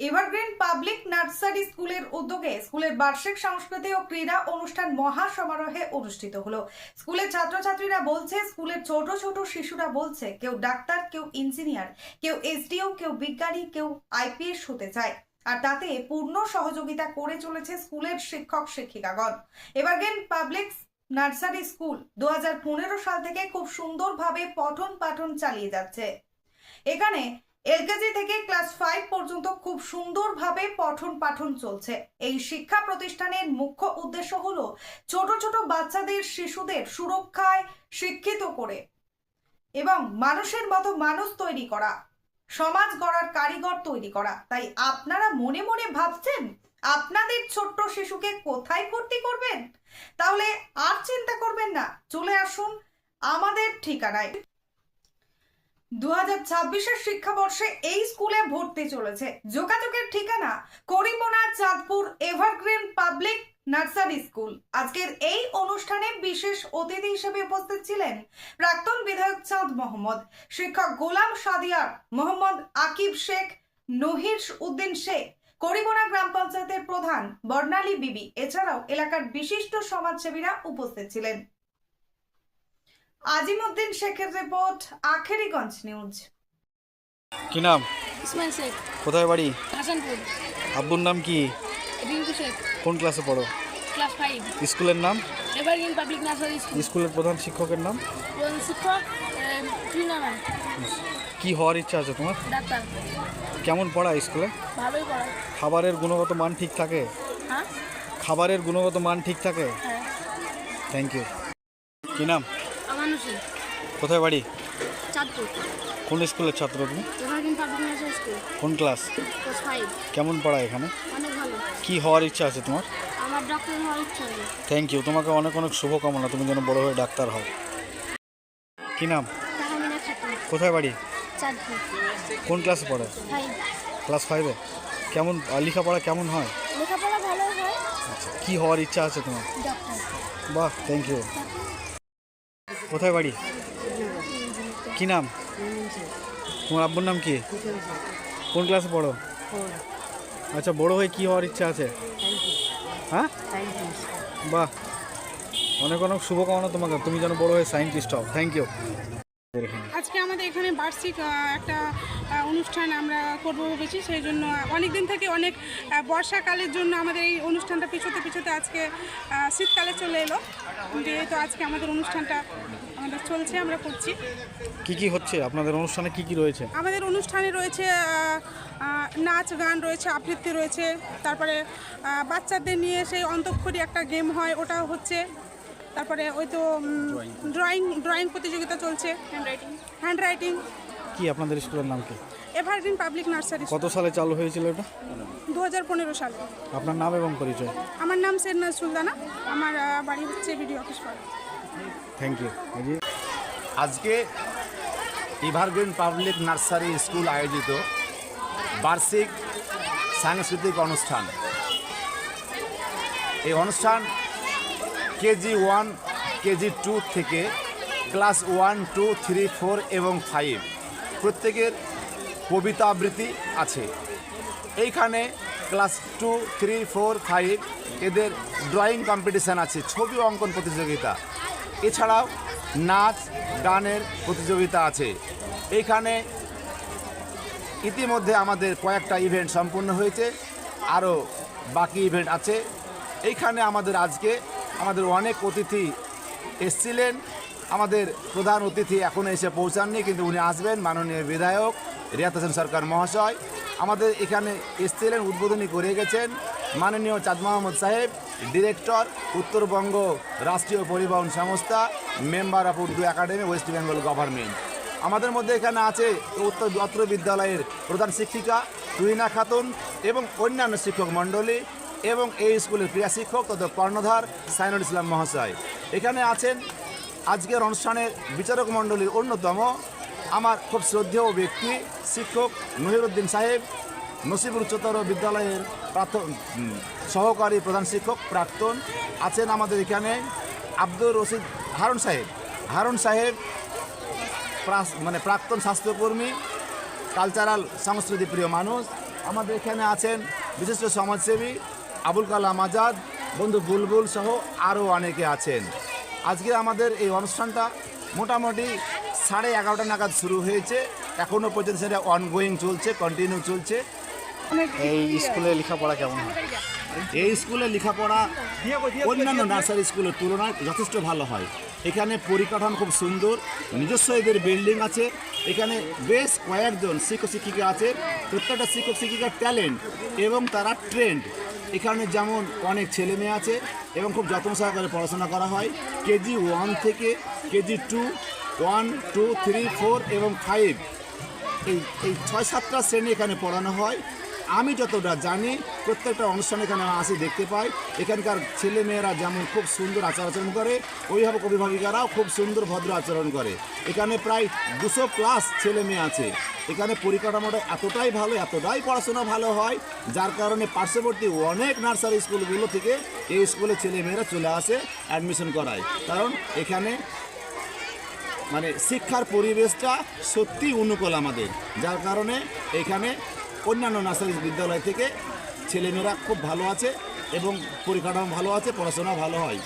Evergreen Public nursery স্কুলের উদ্যোগে স্কুলের বার্ষিক সংস্কৃতি ও ক্রীড়া অনুষ্ঠান মহা সমারোহে অনুষ্ঠিত হলো। স্কুলের ছাত্রছাত্রীরা বলছে, স্কুলের ছোট ছোট শিশুরা বলছে, কেউ ডাক্তার, কেউ ইঞ্জিনিয়ার, কেউ এসডিও, কেউ বিজ্ঞানী, কেউ আইপিএস হতে চায়। আর তাতে পূর্ণ সহযোগিতা করে চলেছে স্কুলের শিক্ষক শিক্ষিকাগণ। এভারগ্রিন পাবলিক নার্সারি স্কুল দু হাজার পনেরো সাল থেকে খুব সুন্দরভাবে পঠন পাঠন চালিয়ে যাচ্ছে। এখানে এলকেজি থেকে ক্লাস ফাইভ পর্যন্ত খুব সুন্দরভাবে পঠন পাঠন চলছে। এই শিক্ষা প্রতিষ্ঠানের মুখ্য উদ্দেশ্য হলো ছোট ছোট বাচ্চাদের শিশুদের সুরক্ষায় শিক্ষিত করে এবং মানুষের মতো মানুষ তৈরি করা, সমাজ গড়ার কারিগর তৈরি করা। তাই আপনারা মনে মনে ভাবছেন, আপনাদের ছোট্ট শিশুকে কোথায় ভর্তি করবেন? তাহলে আর চিন্তা করবেন না, চলে আসুন আমাদের ঠিকানায়। দু হাজার ছাব্বিশের শিক্ষাবর্ষে এই স্কুলে ভর্তি চলেছে। যোগাযোগের ঠিকানা Karimona, Chandpur, Evergreen Public Nursery School. আজকের এই অনুষ্ঠানে বিশেষ অতিথি হিসেবে উপস্থিত ছিলেন প্রাক্তন বিধায়ক চাঁদ মোহাম্মদ, শিক্ষক গোলাম সাদিয়ার, মোহাম্মদ আকিব শেখ, নহির উদ্দিন শেখ, করিমোনা গ্রাম পঞ্চায়েতের প্রধান বর্ণালী বিবি। এছাড়াও এলাকার বিশিষ্ট সমাজসেবীরা উপস্থিত ছিলেন। আজিমউদ্দিন শেখের রিপোর্ট আখেরিগঞ্জ নিউজ। কি নাম? ইসমাইল শেখ। কোথায় বাড়ি? হাসানপুর। আব্বুর নাম কি? রিঙ্কু শেখ। কোন ক্লাসে পড়ো? Class five. স্কুলের নাম? Evergreen Public Nursery School. স্কুলের প্রধান শিক্ষকের নাম? প্রধান শিক্ষক ম্যাম। কি হওয়ার ইচ্ছা আছে তোমার? ডাক্তার। কেমন পড়া স্কুলে? ভালোই পড়ায়। খাবারের গুণগত মান ঠিক থাকে? হ্যাঁ? খাবারের গুণগত মান ঠিক থাকে? হ্যাঁ। থ্যাংক ইউ কি নাম? আমানুষী কোথায় বাড়ি? চাঁদপুর। কোন স্কুলের ছাত্র তুমি? স্কুল। কোন ক্লাস? ফাইভ কেমন পড়া এখানে? অনেক ভালো। কি হওয়ার ইচ্ছা আছে তোমার? আমার ডাক্তার হওয়ার ইচ্ছা আছে। থ্যাংক ইউ তোমাকে অনেক অনেক শুভকামনা। তুমি যেন বড় হয়ে ডাক্তার হও। কি নাম? কোথায় বাড়ি? চাঁদপুর। কোন ক্লাসে পড়ে? ক্লাস ফাইভে কেমন লেখাপড়া কেমন হয়? লেখাপড়া ভালো হয়। কি হওয়ার ইচ্ছা আছে তোমার? বাহ থ্যাংক ইউ কোথায় বাড়ি? কি নাম? তোমার আব্বুর নাম কি? কোন ক্লাসে পড়ো? আচ্ছা বড় হয়ে কি হওয়ার ইচ্ছা আছে? হ্যাঁ? বাহ, অনেক অনেক শুভকামনা তোমাকে। তুমি যেন বড় হয়ে সায়েন্টিস্ট হও। থ্যাংক ইউ আজকে আমাদের এখানে বার্ষিক একটা অনুষ্ঠান আমরা করব ভেবেছি সেই জন্য অনেক দিন থেকে অনেক বর্ষাকালের জন্য আমাদের এই অনুষ্ঠানটা পিছোতে পিছোতে আজকে শীতকালে চলে এলো। যেহেতু আজকে আমাদের অনুষ্ঠানটা আমাদের চলছে আমরা করছি। কি কি হচ্ছে? আপনাদের অনুষ্ঠানে কি কি রয়েছে? আমাদের অনুষ্ঠানে রয়েছে নাচ গান রয়েছে আবৃত্তি রয়েছে। তারপরে বাচ্চাদের নিয়ে সেই অন্তঃক্ষরী একটা গেম হয় ওটা হচ্ছে। তারপরে ওই তো ড্রয়িং ড্রয়িং প্রতিযোগিতা চলছে। হ্যান্ডরাইটিং হ্যান্ডরাইটিং কি আপনাদের স্কুলের নাম কি? এভারগ্রিন পাবলিক নার্সারি কত সালে চালু হয়েছিল এটা? দু হাজার পনেরো সালে। আপনার নাম এবং পরিচয়? আমার নাম সেরনা সুলতানা। আমার বাড়ি হচ্ছে বিডিও অফিস পাড়া। থ্যাংক ইউ আজকে ইভারগ্রিন পাবলিক নার্সারি স্কুল আয়োজিত বার্ষিক সাংস্কৃতিক অনুষ্ঠান। এই অনুষ্ঠান কেজি ওয়ান, কেজি টু থেকে class one, two, three, four এবং ফাইভ। প্রত্যেকের কবিতা আবৃত্তি আছে। এইখানে class two, three, four, five এদের ড্রয়িং কম্পিটিশান আছে, ছবি অঙ্কন প্রতিযোগিতা। এছাড়াও নাচ, গানের প্রতিযোগিতা আছে। এইখানে ইতিমধ্যে আমাদের কয়েকটা ইভেন্ট সম্পূর্ণ হয়েছে, আরও বাকি ইভেন্ট আছে। এইখানে আমাদের আজকে আমাদের অনেক অতিথি এসছিলেন। আমাদের প্রধান অতিথি এখনও এসে পৌঁছাননি, কিন্তু উনি আসবেন। মাননীয় বিধায়ক রিয়াত হোসেন সরকার মহাশয়। আমাদের এখানে এসছিলেন, উদ্বোধনী করে গেছেন মাননীয় চাঁদ মোহাম্মদ সাহেব, director, Uttarbanga Rashtriya Paribahan Sangstha, member of Urdu academy, West Bengal government. আমাদের মধ্যে এখানে আছে উত্তর অত্র বিদ্যালয়ের প্রধান শিক্ষিকা তুহিনা খাতুন এবং অন্যান্য শিক্ষক মণ্ডলী। এবং এই স্কুলের ক্রীড়া শিক্ষক তথা কর্ণধার সাইনুল ইসলাম মহাশয়। এখানে আছেন আজকের অনুষ্ঠানের বিচারক মণ্ডলীর অন্যতম আমার খুব শ্রদ্ধেয় ব্যক্তি, শিক্ষক নহিরুদ্দিন সাহেব নসিবুর উচ্চতর বিদ্যালয়ের সহকারী প্রধান শিক্ষক প্রাক্তন আছেন আমাদের এখানে আব্দুর রশিদ হারুন সাহেব। হারুন সাহেব মানে প্রাক্তন স্বাস্থ্যকর্মী, কালচারাল সংস্কৃতি প্রিয় মানুষ। আমাদের এখানে আছেন বিশিষ্ট সমাজসেবী আবুল কালাম আজাদ বন্ধু বুলবুল সহ আরও অনেকে আছেন। আজকে আমাদের এই অনুষ্ঠানটা মোটামুটি সাড়ে এগারোটা নাগাদ শুরু হয়েছে। এখনও পর্যন্ত সেটা অনগোয়িং চলছে কন্টিনিউ চলছে। এই স্কুলে লেখাপড়া কেমন হয়? এই স্কুলে লেখাপড়া অন্যান্য নার্সারি স্কুলের তুলনায় যথেষ্ট ভালো হয়। এখানে পরিকাঠামো খুব সুন্দর নিজস্ব এদের বিল্ডিং আছে। এখানে বেশ কয়েকজন শিক্ষক শিক্ষিকা আছে। প্রত্যেকটা শিক্ষক শিক্ষিকার ট্যালেন্ট এবং তারা ট্রেন্ড এখানে যেমন অনেক ছেলে মেয়ে আছে এবং খুব যত্ন সহকারে পড়াশোনা করা হয়, কেজি ওয়ান থেকে KG two one two three four এবং ফাইভ এই এই ছয়, সাতটা শ্রেণি এখানে পড়ানো হয়। আমি যতটা জানি, প্রত্যেকটা অনুষ্ঠানে এখানে আসি দেখতে পাই। এখানকার ছেলে মেয়েরা যেমন খুব সুন্দর আচার আচরণ করে, অভিভাবক অভিভাবিকারাও খুব সুন্দর ভদ্র আচরণ করে। এখানে প্রায় দুশো প্লাস ছেলে মেয়ে আছে। এখানে পরিকাঠামোটা এতটাই ভালো, এতটাই পড়াশোনা ভালো হয়, যার কারণে পার্শ্ববর্তী অনেক নার্সারি স্কুলগুলো থেকে এই স্কুলে ছেলে মেয়েরা চলে আসে অ্যাডমিশন করায়। কারণ এখানে মানে শিক্ষার পরিবেশটা সত্যি অনুকূল আমাদের। যার কারণে এখানে অন্যান্য নার্সারি বিদ্যালয় থেকে ছেলেমেয়েরা খুব ভালো আছে এবং পরিকাঠামো ভালো আছে পড়াশোনা ভালো হয়।